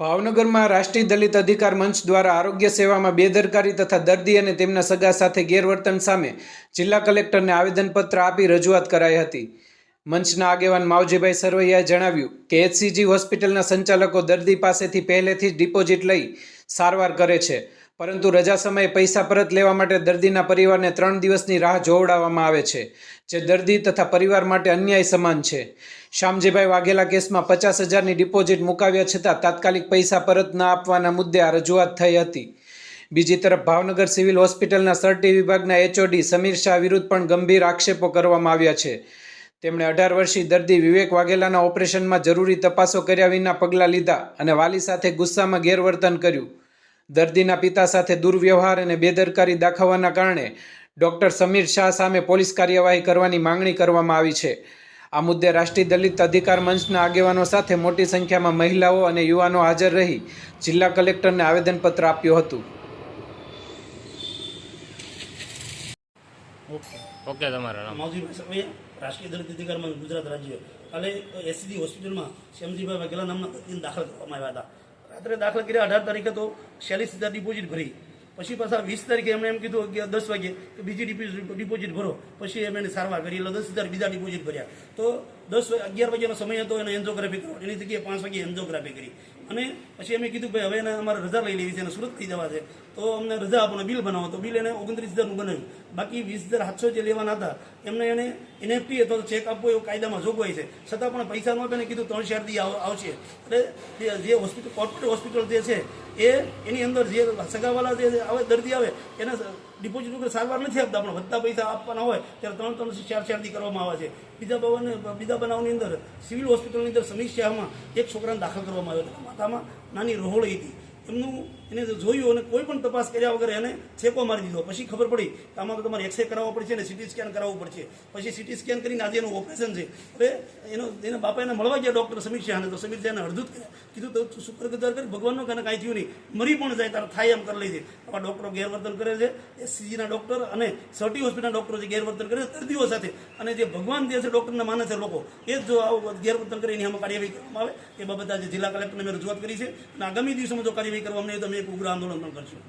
ભાવનગરમાં રાષ્ટ્રીય દલિત અધિકાર મંચ દ્વારા આરોગ્ય સેવામાં બેદરકારી તથા દર્દી અને તેમના સગા સાથે ગેરવર્તન સામે જિલ્લા કલેક્ટરને આવેદનપત્ર આપી રજૂઆત કરાઈ હતી. મંચના આગેવાન માવજીભાઈ સરવૈયાએ જણાવ્યું કે એચસીજી હોસ્પિટલના સંચાલકો દર્દી પાસેથી પહેલેથી જ ડિપોઝિટ લઈ સારવાર કરે છે. પરંતુ રજા સમયે પૈસા પરત લેવા માટે દર્દીના પરિવારને ત્રણ દિવસની રાહ જોવડાવવામાં આવે છે, જે દર્દી તથા પરિવાર માટે અન્યાય સમાન છે. શ્યામજીભાઈ વાઘેલા કેસમાં પચાસ હજારની ડિપોઝિટ મુકાવ્યા છતાં તાત્કાલિક પૈસા પરત ન આપવાના મુદ્દે આ રજૂઆત થઈ હતી. બીજી તરફ ભાવનગર સિવિલ હોસ્પિટલના સરટી વિભાગના એચઓડી સમીર શાહ વિરુદ્ધ પણ ગંભીર આક્ષેપો કરવામાં આવ્યા છે. તેમણે અઢાર વર્ષીય દર્દી વિવેક વાઘેલાના ઓપરેશનમાં જરૂરી તપાસો કર્યા વિના પગલાં લીધા અને વાલી સાથે ગુસ્સામાં ગેરવર્તન કર્યું. દર્દીના પિતા સાથે દુર્વ્યવહાર અને બેદરકારી દાખવવાના કારણે ડોક્ટર સમીર શાહ સામે પોલીસ કાર્યવાહી કરવાની માંગણી કરવામાં આવી છે. આ મુદ્દે રાષ્ટ્રીય દલિત અધિકાર મંચના આગેવાનો સાથે મોટી સંખ્યામાં મહિલાઓ અને યુવાનો હાજર રહી જિલ્લા કલેક્ટરને આવેદનપત્ર આપ્યું હતું. ઓકે. ઓકે તમારા નામ માવજીભાઈ રાષ્ટ્રીય દલિત અધિકારમાં ગુજરાત રાજ્ય. કાલે એસસીડી હોસ્પિટલમાં શ્યામજીભાઈ વાઘેલા નામના દર્દીને દાખલ કરવામાં આવ્યા હતા. રાત્રે દાખલ કર્યા, અઢાર તારીખે તો ચાલીસ હજાર ડિપોઝિટ ભરી. પછી પાછા વીસ તારીખે એમણે એમ કીધું કે દસ વાગે કે બીજી ડિપોઝિટ ભરો. પછી એમણે એની સારવાર કરી, એટલે દસ હજાર બીજા ડિપોઝિટ ભર્યા. તો દસ અગિયાર વાગ્યાનો સમય હતો, એને એન્જોગ્રાફી કરો એની જગ્યાએ પાંચ વાગે એન્જોગ્રાફી કરી. અને પછી અમે કીધું ભાઈ હવે એને અમારે રજા લઈ લેવી છે અને સુરત થઈ જવા છે. તો અમને રજા આપો બિલ બનાવો. તો બિલ એને ઓગણત્રીસ હજારનું બનાવ્યું. બાકી વીસ હજાર સાતસો જે લેવાના હતા, એમને એને એનએફટી અથવા ચેક આપવો એવો કાયદામાં જોગવાઈ છે. છતાં પણ પૈસા ન આપે કીધું ત્રણ ચાર દી આવશે. એટલે જે- હોસ્પિટલ કોર્પોરેટ હોસ્પિટલ જે છે, એ, એની અંદર જે સગાવાલા જે આવે, દર્દી આવે, એને ડિપોઝિટ ઉપર સારવાર નથી આપતા. પણ વધતા પૈસા આપવાના હોય, ત્યારે ત્રણ ત્રણ ચાર ચાર દી કરવામાં આવે છે. બીજા ભવન બીજા બનાવની અંદર, સિવિલ હોસ્પિટલની અંદર સમીક્ષામાં એક છોકરાને દાખલ કરવામાં આવ્યો હતો. માથામાં નાની રહોળી હતી. એમનું એને જોયું અને કોઈ પણ તપાસ કર્યા વગર એને છેકો મારી દીધો. પછી ખબર પડી કે આમાં તો તમારે એક્સરે કરાવવો પડશે અને સીટી સ્કેન કરાવવું પડશે. પછી સીટી સ્કેન કરીને આજે એનું ઓપરેશન છે. હવે એનો એના બાપા એને મળવા ગયા ડૉક્ટર સમીર શાહને તો સમીર શાહને અડધું કીધું તો શુક્રગુજાર કરી ભગવાનનો કાને કાંઈ થયું નહીં. મરી પણ જાય, તારે થાય એમ કરી લે છે. આવા ડૉક્ટરો ગેરવર્તન કરે છે. એસસીજીના ડૉક્ટર અને સર્ટી હોસ્પિટલના ડૉક્ટરો જે ગેરવર્તન કરે છે, દર્દીઓ સાથે. અને જે ભગવાન જે છે ડૉક્ટરને માને છે લોકો, એ જ જો આવું ગેરવર્તન કરે, એની આમાં કાર્યવાહી કરવામાં આવે. એ બાબત આજે જિલ્લા કલેક્ટરને મેં રજૂઆત કરી છે. અને આગામી દિવસોમાં જો કાર્યવાહી કરવામાં નહીં તો અમે એક ઉગ્ર આંદોલન પણ કરશું.